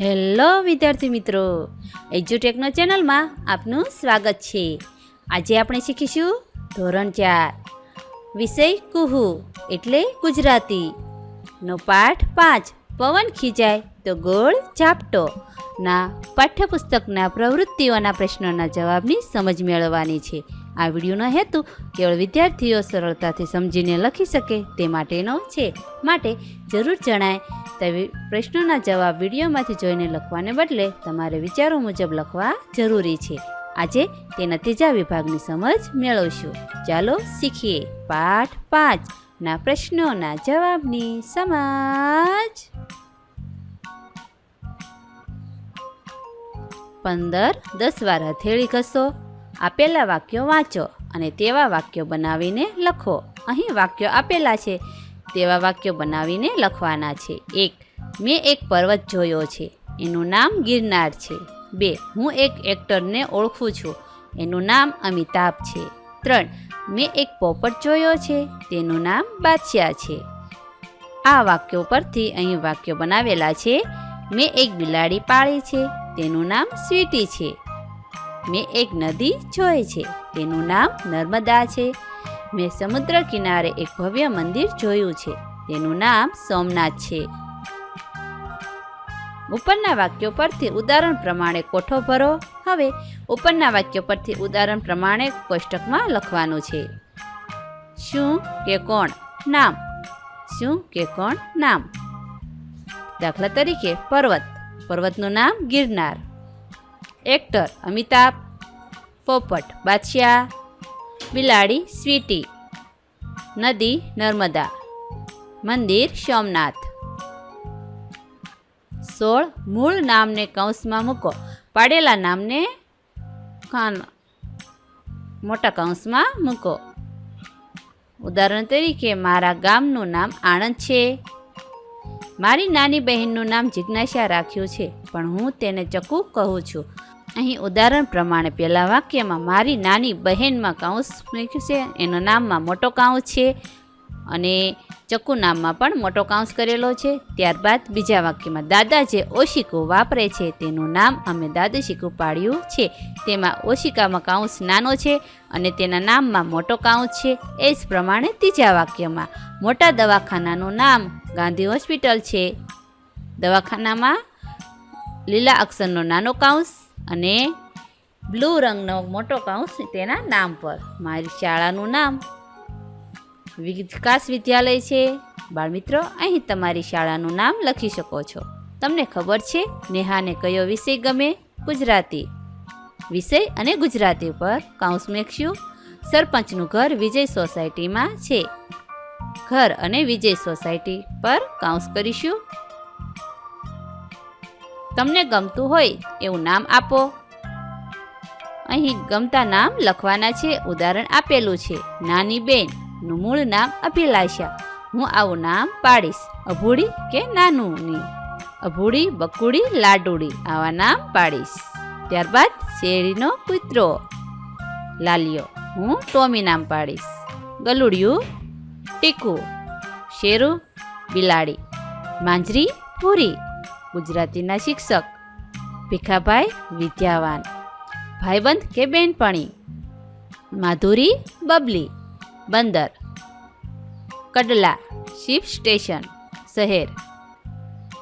Hello, વિદ્યાર્થી મિત્રો. એજ્યુટેકનો ચેનલમાં આપનું સ્વાગત છે. આજે આપણે શીખીશું ધોરણ ચાર, વિષય કુહુ, એટલે ગુજરાતી. નો પાઠ પાંચ, પવન ખીજાય તો ગોળ ઝાપટો. ના, પાઠ્યપુસ્તકના પ્રવૃત્તિઓના પ્રશ્નોના જવાબની સમજ મેળવવાની છે. આ વિડીયોનો હેતુ કેવળ વિદ્યાર્થીઓ સરળતાથી સમજીને લખી શકે તે માટેનો છે. માટે જરૂર જણાય તેવી પ્રશ્નોના જવાબ વિડીયોમાંથી જોઈને લખવાને બદલે તમારે વિચારો મુજબ લખવા જરૂરી છે. આજે તેના ત્રીજા વિભાગની સમજ મેળવશું. ચાલો શીખીએ. પાઠ પાંચ. ના પ્રશ્નોના જવાબની સમજ. પંદર. દસ વાર હથેળી ઘસો. આપેલા વાક્યો વાંચો અને તેવા વાક્યો બનાવીને લખો. અહીં વાક્યો આપેલા છે. તેવા વાક્યો બનાવીને લખવાના છે. એક, મેં એક પર્વત જોયો છે. એનું નામ ગિરનાર છે. બે, હું એક એક્ટરને ઓળખું છું. એનું નામ અમિતાભ છે. ત્રણ, મેં એક પોપટ જોયો છે. તેનું નામ બાદશાહ છે. આ વાક્યો પરથી અહીં વાક્યો બનાવેલા છે. મેં એક બિલાડી પાળી છે. તેનું નામ સ્વીટી છે. મેં એક નદી જોઈ છે. તેનું નામ નર્મદા છે. મેં સમુદ્ર કિનારે એક ભવ્ય મંદિર જોયું છે. તેનું નામ સોમનાથ છે. ઉપરના વાક્યો પરથી ઉદાહરણ પ્રમાણે કોઠો ભરો. હવે ઉપરના વાક્યો પરથી ઉદાહરણ પ્રમાણે કોષ્ટકમાં લખવાનું છે. શું કે કોણ? નામ. શું કે કોણ? નામ. દાખલા તરીકે પર્વત. પર્વતનું નામ ગિરનાર. એક્ટર અમિતાભ પોપટ બાદશાહ બિલાડી, સ્વીટી. નદી, નર્મદા. મંદિર, સોમનાથ. સોળ, મૂળ નામને કૌંસમાં મૂકો. પાડેલા નામને કાન મોટા કૌંસમાં મૂકો. ઉદાહરણ તરીકે, મારા ગામનું નામ આણંદ છે. મારી નાની બહેનનું નામ જિજ્ઞાસા રાખ્યું છે, પણ હું તેને ચકુ કહું છું. અહીં ઉદાહરણ પ્રમાણે પહેલા વાક્યમાં, મારી નાની બહેનમાં કાઉસ છે, એનું નામમાં મોટો કાઉસ છે, અને ચક્કુ નામમાં પણ મોટો કાઉસ કરેલો છે. ત્યારબાદ બીજા વાક્યમાં, દાદા જે ઓશિકો વાપરે છે, તેનું નામ અમે દાદુ શીકું પાડ્યું છે. તેમાં ઓશિકામાં કાઉસ નાનો છે અને તેના નામમાં મોટો કાઉસ છે. એ જ પ્રમાણે ત્રીજા વાક્યમાં, મોટા દવાખાનાનું નામ ગાંધી હોસ્પિટલ છે. દવાખાનામાં લીલા અક્ષરનો નાનો કાઉન્સ અને બ્લુ રંગનો મોટો કાઉન્સ તેના નામ પર. મારી શાળાનું નામ વિકાસ વિદ્યાલય છે. બાળમિત્રો અહીં તમારી શાળાનું નામ લખી શકો છો. તમને ખબર છે, નેહાને કયો વિષય ગમે? ગુજરાતી. વિષય અને ગુજરાતી પર કાઉન્સ મેકશું સરપંચનું ઘર વિજય સોસાયટીમાં છે. ઘર અને વિજય સોસાયટી પર કાઉન્સ કરીશું. તમને ગમતું હોય એવું નામ આપો. અહીં ગમતા નામ લખવાના છે, ઉદાહરણ આપેલું છે, નાની બેન, નું મૂળ નામ અભિલાષા, હું આવું નામ પાડીશ, અભૂડી કે નાનુંની? અભૂડી, બકુડી, લાડુડી, આવા નામ પાડીશ. ત્યારબાદ શેરીનો કૂતરો લાલિયો, હું ટોમી નામ પાડીશ. ગલુડિયું, ટીકુ, શેરું, બિલાડી, માંજરી પૂરી ગુજરાતીના શિક્ષક ભીખાભાઈ વિદ્યાવાન, ભાઈબંધ કે બેનપણી, માધુરી બબલી, બંદર, કડલા શિપ સ્ટેશન, શહેર,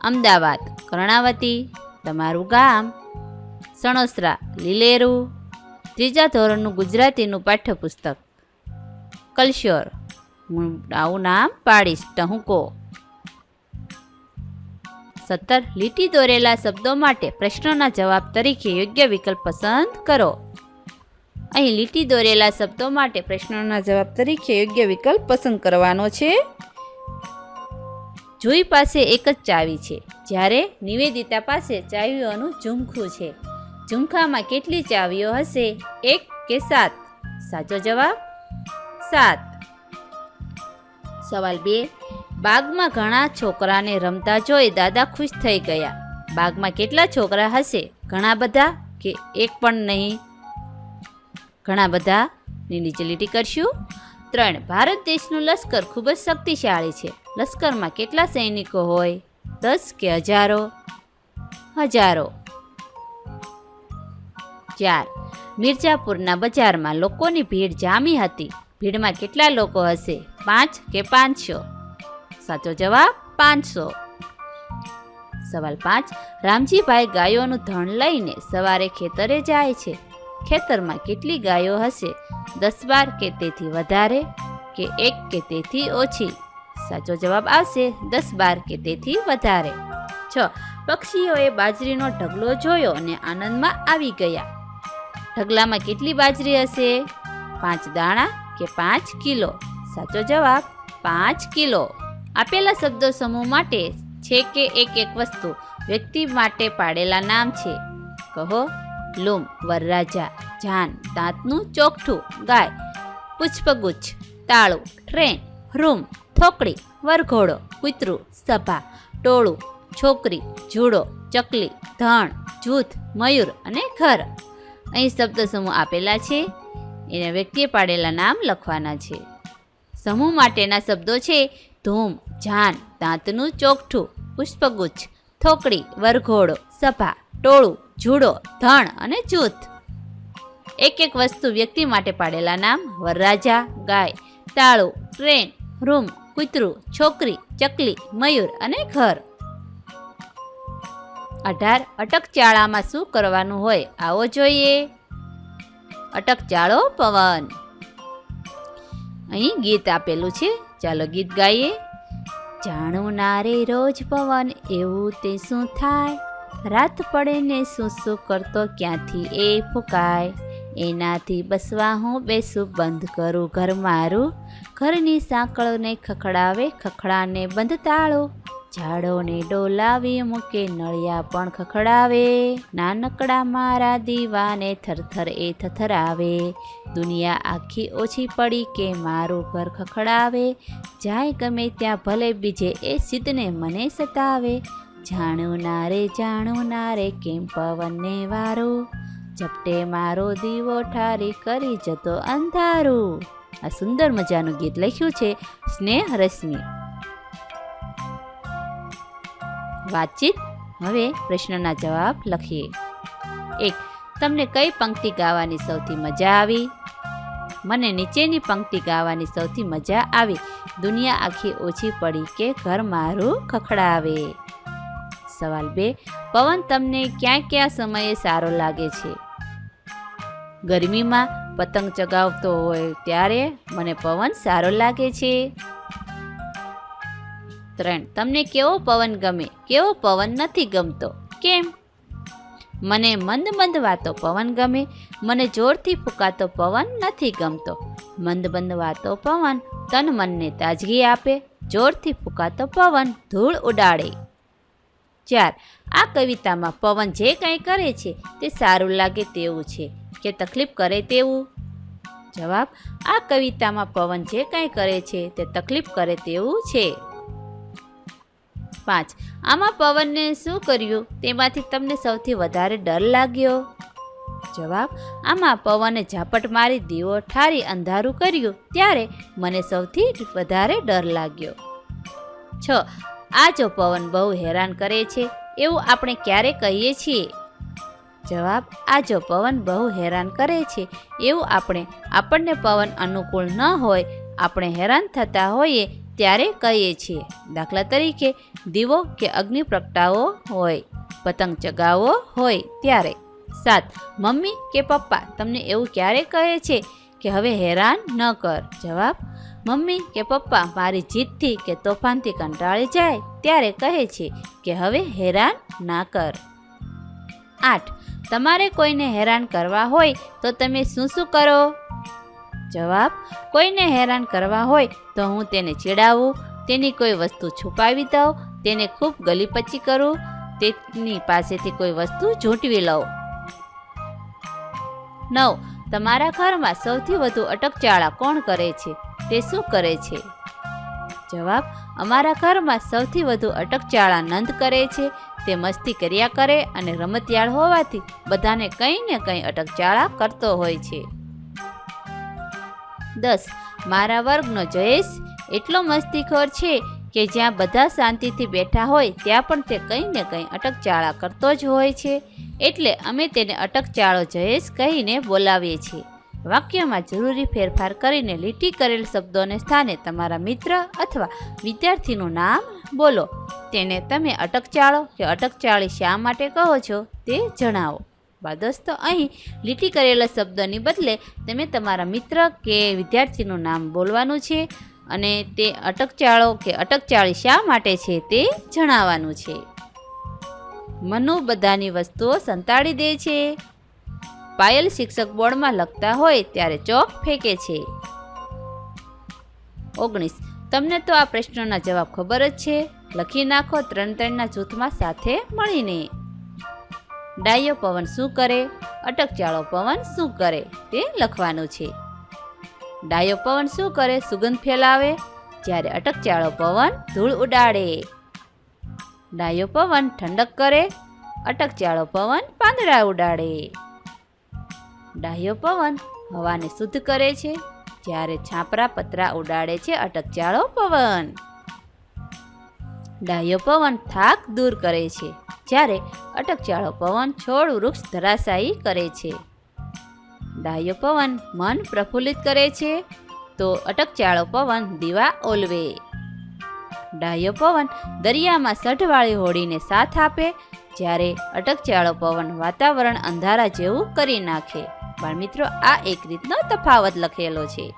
અમદાવાદ, કર્ણાવતી, તમારું ગામ, સણોસરા, લીલેરું, ત્રીજા ધોરણનું ગુજરાતીનું પાઠ્યપુસ્તક, કલશ્યોર, હું આવું નામ પાડીશ, ટહુકો. સત્તર લીટી દોરેલા શબ્દો માટે પ્રશ્નોના જવાબ તરીકે યોગ્ય વિકલ્પ પસંદ કરો. અહીં લીટી દોરેલા શબ્દો માટે પ્રશ્નોના જવાબ તરીકે યોગ્ય વિકલ્પ પસંદ કરવાનો છે. જુઈ પાસે એક જ ચાવી છે. જ્યારે નિવેદિતા પાસે ચાવીઓનું ઝુમખું છે. ઝુમખામાં કેટલી ચાવીઓ હશે? એક કે સાત? સાચો જવાબ સાત. સવાલ બે. બાગમાં ઘણા છોકરાને રમતા જોઈ દાદા ખુશ થઈ ગયા. બાગમાં કેટલા છોકરા હશે? ઘણા બધા કે એક પણ નહીં? ઘણા બધા? ની નીચે લીટી કરશું. ત્રણ. ભારત દેશનું લશ્કર ખૂબ જ શક્તિશાળી છે. લશ્કરમાં કેટલા સૈનિકો હોય? દસ કે હજારો? હજારો. ચાર. મિર્જાપુરના બજારમાં લોકોની ભીડ જામી હતી. ભીડમાં કેટલા લોકો હશે? પાંચ કે પાંચસો? સાચો જવાબ પાંચસો. સવાલ પાંચ, રામજીભાઈ ગાયોનું ધણ લઈને સવારે ખેતરે જાય છે. ખેતરમાં કેટલી ગાયો હશે? દસ બાર કે તેથી વધારે કે એક કે તેથી ઓછી? સાચો જવાબ આવશે દસ બાર કે તેથી વધારે. છ, પક્ષીઓએ બાજરીનો ઢગલો જોયો અને આનંદમાં આવી ગયા. ઢગલામાં કેટલી બાજરી હશે? પાંચ દાણા કે પાંચ કિલો? સાચો જવાબ પાંચ કિલો. આપેલા શબ્દો સમૂહ માટે છે કે એક એક વસ્તુ વ્યક્તિ માટે પાડેલા નામ છે. કહો, લૂમ, વરરાજા, જાન, દાંતનું ચોકઠું ગાય, પુષ્પગુચ્છ, તાળું, ટ્રેન, રૂમ, થોકડી, વરઘોડો, કૂતરું, સભા, ટોળું, છોકરી, જુડો, ચકલી, ધણ, જૂથ, મયુર અને ઘર. અહીં શબ્દ સમૂહ આપેલા છે. એને વ્યક્તિએ પાડેલા નામ લખવાના છે. સમૂહ માટેના શબ્દો છે ધૂમ જાન, દાંતનું ચોકઠું પુષ્પગુચ્છ, થોકડી, વરઘોડો, સભા, ટોળું, જુડો, ધણ અને જૂથ. એક એક વસ્તુ વ્યક્તિ માટે પાડેલા નામ વરરાજા, ગાય, તાળું, ટ્રેન, રૂમ, કૂતરું, છોકરી, ચકલી, મયુર અને ઘર. અઢાર અટકચાળામાં શું કરવાનું હોય આવો જોઈએ. અટકચાળો પવન. અહીં ગીત આપેલું છે. ચાલો ગીત ગાઈએ. જાણું ના રે રોજ પવન, એવું તે શું થાય? રાત પડે ને શું શું કરતો ક્યાંથી એ ફૂંકાય? એનાથી બસવા હું બેસું, બંધ કરું ઘર મારું? ઘરની સાંકળને ખખડાવે, ખખડાને બંધ તાળો ઝાડોને ડોલાવી મૂકે, નળિયા પણ ખખડાવે. નાનકડા મારા દીવાને થરથર એ થથરાવે. દુનિયા આખી ઓછી પડી કે મારું ઘર ખખડાવે. જાય ગમે ત્યાં ભલે બીજે એ સિદ્ધને મને સતાવે. જાણું ના રે, જાણું ના રે કેમ પવનને વારો. ઝપટે મારો દીવો ઠારી કરી જતો અંધારું. આ સુંદર મજાનું ગીત લખ્યું છે સ્નેહ રશ્મિ વાતચીત. હવે પ્રશ્નના જવાબ લખીએ. એક, તમને કઈ પંક્તિ ગાવાની સૌથી મજા આવી? મને નીચેની પંક્તિ ગાવાની સૌથી મજા આવી. દુનિયા આખી ઓછી પડી કે ઘર મારું ખખડાવે? સવાલ બે, પવન તમને ક્યાં ક્યાં સમયે સારો લાગે છે? ગરમીમાં પતંગ ચગાવતો હોય ત્યારે મને પવન સારો લાગે છે. ત્રણ તમને કેવો પવન ગમે? કેવો પવન નથી ગમતો? કેમ? મને મંદ મંદ વાતો પવન ગમે, મને જોરથી ફૂંકાતો પવન નથી ગમતો. મંદ મંદ વાતો પવન તન મનને તાજગી આપે, જોરથી ફૂંકાતો પવન ધૂળ ઉડાડે. ચાર, આ કવિતામાં પવન જે કંઈ કરે છે, તે સારું લાગે તેવું છે, કે તકલીફ કરે તેવું? જવાબ, આ કવિતામાં પવન જે કંઈ કરે છે, તે તકલીફ કરે તેવું છે. પાંચ. આમાં પવનને શું કર્યું? તેમાંથી તમને સૌથી વધારે ડર લાગ્યો? જવાબ, આમાં પવને ઝાપટ મારી દીવો ઠારી અંધારું કર્યું. ત્યારે મને સૌથી વધારે ડર લાગ્યો. છ. આ જો પવન બહુ હેરાન કરે છે, એવું આપણે ક્યારે કહીએ છીએ? જવાબ, આ જો પવન બહુ હેરાન કરે છે, એવું આપણે, આપણને પવન અનુકૂળ ન હોય, આપણે હેરાન થતા હોઈએ ત્યારે કહીએ છીએ, દાખલા તરીકે દીવો કે અગ્નિ પ્રગટાવો હોય, પતંગ ચગાવવો હોય ત્યારે. સાત, મમ્મી કે પપ્પા, તમને એવું ક્યારે કહે છે કે હવે હેરાન ન કર? જવાબ, મમ્મી કે પપ્પા, મારી જીદથી કે તોફાનથી કંટાળી જાય ત્યારે કહે છે કે હવે હેરાન ના કર. આઠ, તમારે કોઈને હેરાન કરવા હોય તો તમે શું શું કરો? જવાબ, કોઈને હેરાન કરવા હોય તો હું તેને ચીડાવું, તેની કોઈ વસ્તુ છુપાવી દઉં, તેને ખૂબ ગલીપચી કરું, તેની પાસેથી કોઈ વસ્તુ ઝૂંટવી લઉં. નવ, તમારા ઘરમાં સૌથી વધુ અટકચાળા કોણ કરે છે? તે શું કરે છે? જવાબ, અમારા ઘરમાં સૌથી વધુ અટકચાળા નંદ કરે છે. તે મસ્તી કર્યા કરે અને રમતિયાળ હોવાથી બધાને કંઈ ને કંઈ અટકચાળા કરતો હોય છે. દસ. મારા વર્ગનો જયેશ એટલો મસ્તીખોર છે કે જ્યાં બધા શાંતિથી બેઠા હોય ત્યાં પણ તે કંઈ ને કંઈ અટકચાળા કરતો જ હોય છે. એટલે અમે તેને અટકચાળો જયેશ કહીને બોલાવીએ છીએ. વાક્યમાં જરૂરી ફેરફાર કરીને લીટી કરેલ શબ્દોને સ્થાને તમારા મિત્ર અથવા વિદ્યાર્થીનું નામ બોલો. તેને તમે અટકચાળો કે અટકચાળી શા માટે કહો છો તે જણાવો. બા દોસ્તો અહીં લીટી કરેલા શબ્દની બદલે તમે તમારા મિત્ર કે વિદ્યાર્થીનું નામ બોલવાનું છે અને તે અટકચાળો કે અટકચાળી શા માટે છે તે જણાવવાનું છે. મનુ બધાની વસ્તુઓ સંતાડી દે છે. પાયલ શિક્ષક બોર્ડમાં લખતા હોય ત્યારે ચોક ફેંકે છે. ઓગણીસ, તમને તો આ પ્રશ્નોના જવાબ ખબર જ છે. લખી નાખો ત્રણ ત્રણના જૂથમાં સાથે મળીને. ડાયો પવન શું કરે? અટકચાળો પવન શું કરે? તે લખવાનું છે. ડાયો પવન શું કરે? સુગંધ ફેલાવે? જ્યારે અટકચાળો પવન ધૂળ ઉડાડે. ડાયો પવન ઠંડક કરે? અટકચાળો પવન પાંદડા ઉડાડે. ડાહ્યો પવન હવાને શુદ્ધ કરે છે? જ્યારે છાપરા પતરા ઉડાડે છે અટકચાળો પવન. ડાહ્યો પવન થાક દૂર કરે છે. જ્યારે અટકચાળો પવન છોડ વૃક્ષ ધરાશાયી કરે છે. ડાયો પવન મન પ્રફુલ્લિત કરે છે, તો અટકચાળો પવન દીવા ઓલવે. ડાયો પવન દરિયામાં સઢવાળી હોડીને સાથ આપે, જ્યારે અટકચાળો પવન વાતાવરણ અંધારા જેવું કરી નાખે. પણ મિત્રો આ એક રીતનો તફાવત લખેલો છે.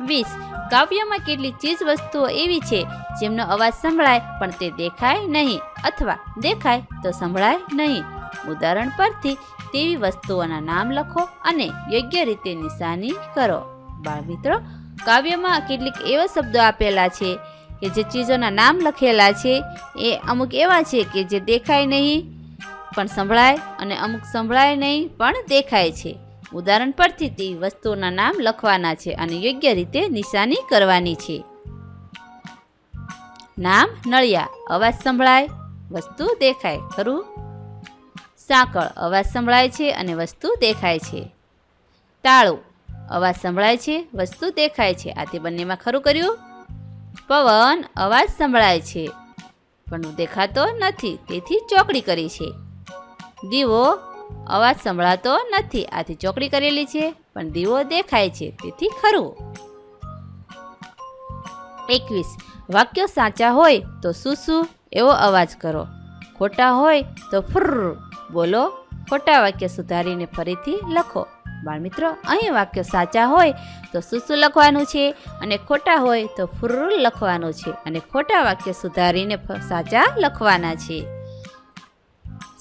વીસ કાવ્યમાં કેટલીક ચીજ વસ્તુઓ એવી છે જેમનો અવાજ સંભળાય પણ તે દેખાય નહીં અથવા દેખાય તો સંભળાય નહીં. ઉદાહરણ પરથી તેવી વસ્તુઓના નામ લખો અને યોગ્ય રીતે નિશાની કરો. બાળ મિત્રો, કાવ્યમાં કેટલીક એવા શબ્દો આપેલા છે કે જે ચીજોના નામ લખેલા છે. એ અમુક એવા છે કે જે દેખાય નહીં પણ સંભળાય અને અમુક સંભળાય નહીં પણ દેખાય છે. ઉદાહરણ પરથી તે વસ્તુઓના નામ લખવાના છે અને યોગ્ય રીતે નિશાની કરવાની છે. નામ નળિયા, અવાજ સંભળાય, વસ્તુ દેખાય, ખરું? સાંકળ, અવાજ સંભળાય છે અને વસ્તુ દેખાય છે. તાળું, અવાજ સંભળાય છે, વસ્તુ દેખાય છે. આ તે બંનેમાં ખરું કર્યું? પવન, અવાજ સંભળાય છે. પણ દેખાતો નથી, તેથી ચોકડી કરી છે. દીવો અવાજ સંભળાતો નથી. આથી ચોકડી કરેલી છે, પણ દીવો દેખાય છે. તેથી ખરું. એકવીસ. વાક્યો સાચા હોય તો શું શું? એવો અવાજ કરો. ખોટા હોય તો ફુર્ર. બોલો. ખોટા વાક્ય સુધારીને ફરીથી લખો. બાળમિત્રો, અહીં વાક્યો સાચા હોય તો શું શું લખવાનું છે? અને ખોટા હોય તો ફુર્ર લખવાનું છે. અને ખોટા વાક્ય સુધારીને સાચા લખવાના છે.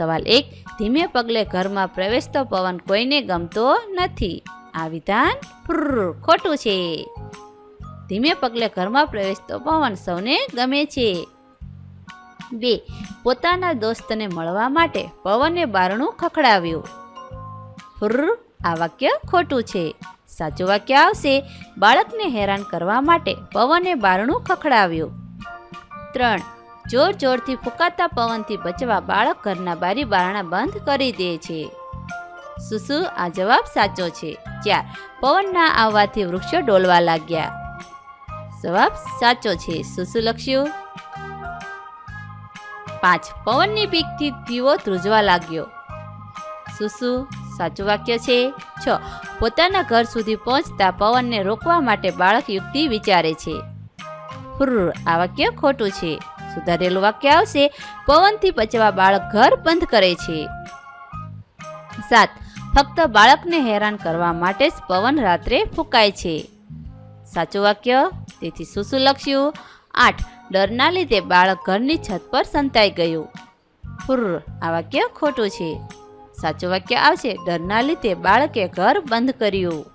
સવાલ એક, ધીમે પગલે ઘરમાં પ્રવેશતો પવન કોઈને ગમતો નથી. આ વિધાન ખોટું છે. ધીમે પગલે ઘરમાં પ્રવેશતો પવન સૌને ગમે છે. બે, પોતાના દોસ્તને મળવા માટે પવને બારણું ખખડાવ્યું. ફુર્ર આ વાક્ય ખોટું છે. સાચું વાક્ય આવશે, બાળકને હેરાન કરવા માટે પવને બારણું ખખડાવ્યું. ત્રણ જોર જોરથી ફૂંકાતા પવનથી બચવા બાળક ઘરના બારી બારણા બંધ કરી દે છે. સુસુ, આ જવાબ સાચો છે. ચાર પવનના આવવાથી વૃક્ષો ડોલવા લાગ્યા. જવાબ સાચો છે, સુસુ લખ્યું. પાંચ, પવનની પીકથી દીવો ધ્રુજવા લાગ્યો. સુસુ, સાચું વાક્ય છે. છ, પોતાના ઘર સુધી પહોંચતા પવનને રોકવા માટે બાળક યુક્તિ વિચારે છે. ફુર્ર, આ વાક્ય ખોટું છે. સુધારેલું વાક્ય આવશે? પવનથી બચવા બાળક ઘર બંધ કરે છે. સાત, ફક્ત બાળકને હેરાન કરવા માટે જ પવન રાત્રે ફૂંકાય છે. સાચું વાક્ય? તેથી શું શું લખ્યું? આઠ, ડરના લીધે બાળક ઘરની છત પર સંતાઈ ગયું. ફુર આ વાક્ય ખોટું છે. સાચું વાક્ય આવશે, ડરના લીધે બાળકે ઘર બંધ કર્યું.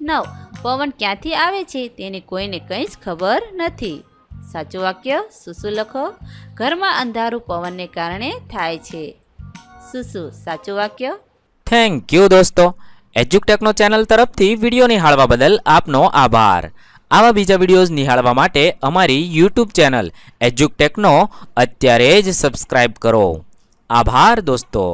નવ, પવન ક્યાંથી આવે છે? તેની કોઈને કંઈ જ ખબર નથી. સાચું વાક્ય સુસુ લખો. ઘરમાં અંધારું પવનને કારણે થાય છે. સુસુ, સાચું વાક્ય? થેન્ક યુ દોસ્તો. એજ્યુકટેકનો ચેનલ તરફથી વીડિયો નિહાળવા બદલ આપનો આભાર. આવા બીજા વિડીયોઝ નિહાળવા માટે અમારી યુટ્યુબ ચેનલ એજ્યુકટેકનો અત્યારે જ સબસ્ક્રાઈબ કરો. આભાર, દોસ્તો.